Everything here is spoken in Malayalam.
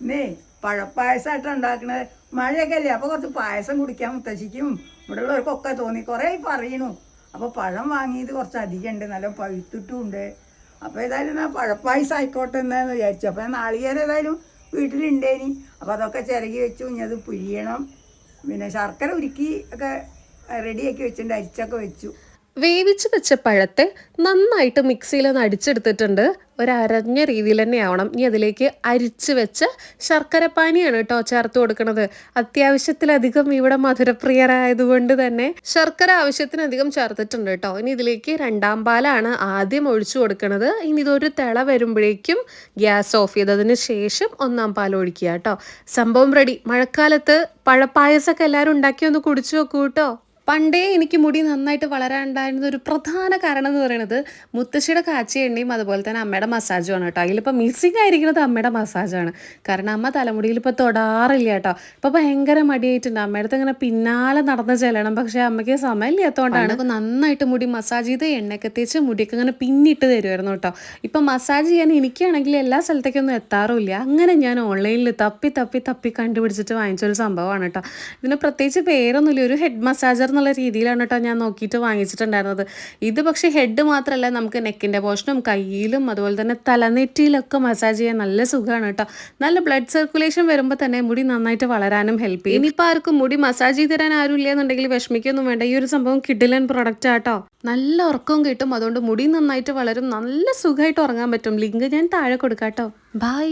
ഇന്നേ പഴപ്പായസമായിട്ട് ഉണ്ടാക്കണത് മഴയൊക്കെ അല്ലേ അപ്പോൾ കുറച്ച് പായസം കുടിക്കാൻ മുത്തശ്ശിക്കും. ഇവിടെ ഉള്ളവർക്കൊക്കെ തോന്നി കുറേ പറയണു. അപ്പോൾ പഴം വാങ്ങിയത് കുറച്ച് അധികം ഉണ്ട് നല്ല പഴുത്തിട്ടും ഉണ്ട് അപ്പോൾ ഏതായാലും ഞാൻ പഴപ്പായസം ആയിക്കോട്ടെ എന്നാന്ന് വിചാരിച്ചു. അപ്പോൾ ഞാൻ നാളികേരം ഏതായാലും വീട്ടിലുണ്ടേനി. അപ്പോൾ അതൊക്കെ ചിരകി വെച്ചു ഇനി അത് പുഴിയണം. പിന്നെ ശർക്കര ഉരുക്കി ഒക്കെ റെഡിയാക്കി വെച്ചിട്ടുണ്ട് അരിച്ചൊക്കെ വെച്ചു. വേവിച്ച് വെച്ച പഴത്തെ നന്നായിട്ട് മിക്സിയിൽ ഒന്ന് അടിച്ചെടുത്തിട്ടുണ്ട്. ഒരു അരഞ്ഞ രീതിയിൽ തന്നെ ആവണം. ഇനി അതിലേക്ക് അരിച്ച് വെച്ച ശർക്കരപ്പാനിയാണ് കേട്ടോ ചേർത്ത് കൊടുക്കുന്നത് അത്യാവശ്യത്തിലധികം ഇവിടെ മധുരപ്രിയരായതുകൊണ്ട് തന്നെ ശർക്കര ആവശ്യത്തിനധികം ചേർത്തിട്ടുണ്ട് കേട്ടോ ഇനി ഇതിലേക്ക് രണ്ടാം പാലാണ് ആദ്യം ഒഴിച്ചു കൊടുക്കുന്നത് ഇനി ഇതൊരു തിള വരുമ്പോഴേക്കും ഗ്യാസ് ഓഫ് ചെയ്തതിന് ശേഷം ഒന്നാം പാൽ ഒഴിക്കുക കേട്ടോ സംഭവം റെഡി മഴക്കാലത്ത് പഴപ്പായസമൊക്കെ എല്ലാവരും ഉണ്ടാക്കി ഒന്ന് കുടിച്ചു നോക്കൂ കേട്ടോ പണ്ടേ എനിക്ക് മുടി നന്നായിട്ട് വളരാണ്ടായിരുന്ന ഒരു പ്രധാന കാരണം എന്ന് പറയുന്നത് മുത്തശ്ശിയുടെ കാച്ചി എണ്ണയും അതുപോലെ തന്നെ അമ്മയുടെ മസാജുമാണ് കേട്ടോ. അതിലിപ്പോൾ മിസ്സിംഗ് ആയിരിക്കുന്നത് അമ്മയുടെ മസാജാണ് കാരണം അമ്മ തലമുടിയിൽ ഇപ്പോൾ തൊടാറില്ല കേട്ടോ. ഇപ്പോൾ ഭയങ്കര മടിയായിട്ടുണ്ട്. അമ്മയുടെ ഇങ്ങനെ പിന്നാലെ നടന്ന് ചെല്ലണം. പക്ഷേ അമ്മയ്ക്ക് സമയമില്ലാത്തതുകൊണ്ടാണ് അപ്പോൾ നന്നായിട്ട് മുടി മസാജ് ചെയ്ത് എണ്ണയൊക്കെ തേച്ച് മുടിയൊക്കെ ഇങ്ങനെ പിന്നിട്ട് തരുമായിരുന്നു കേട്ടോ. ഇപ്പം മസാജ് ചെയ്യാൻ എനിക്കാണെങ്കിൽ എല്ലാ സ്ഥലത്തേക്കൊന്നും എത്താറുമില്ല. അങ്ങനെ ഞാൻ ഓൺലൈനിൽ തപ്പി തപ്പി തപ്പി കണ്ടുപിടിച്ചിട്ട് വാങ്ങിച്ചൊരു സംഭവമാണ് കേട്ടോ. ഇതിന് പ്രത്യേകിച്ച് പേരൊന്നുമില്ല. ഒരു ഹെഡ് മസാജർ എന്നുള്ള രീതിയിലാണ് കേട്ടോ ഞാൻ നോക്കിയിട്ട് വാങ്ങിച്ചിട്ടുണ്ടായിരുന്നത്. ഇത് പക്ഷേ ഹെഡ് മാത്രമല്ല നമുക്ക് നെക്കിന്റെ പോർഷനും കയ്യിലും അതുപോലെ തന്നെ തലനെറ്റിയിലൊക്കെ മസാജ് ചെയ്യാൻ നല്ല സുഖമാണ് കേട്ടോ നല്ല ബ്ലഡ് സർക്കുലേഷൻ വരുമ്പോൾ തന്നെ മുടി നന്നായിട്ട് വളരാനും ഹെൽപ്പ് ചെയ്യും. ഇനിയിപ്പോൾ ആർക്കും മുടി മസാജ് ചെയ്ത് തരാൻ ആരും ഇല്ലയെന്നുണ്ടെങ്കിൽ വിഷമിക്കൊന്നും വേണ്ട. ഈ ഒരു സംഭവം കിഡിലൻ പ്രൊഡക്റ്റ് ആട്ടോ നല്ല ഉറക്കവും കിട്ടും. അതുകൊണ്ട് മുടി നന്നായിട്ട് വളരും. നല്ല സുഖമായിട്ട് ഉറങ്ങാൻ പറ്റും. ലിങ്ക് ഞാൻ താഴെ കൊടുക്കാം കേട്ടോ ബൈ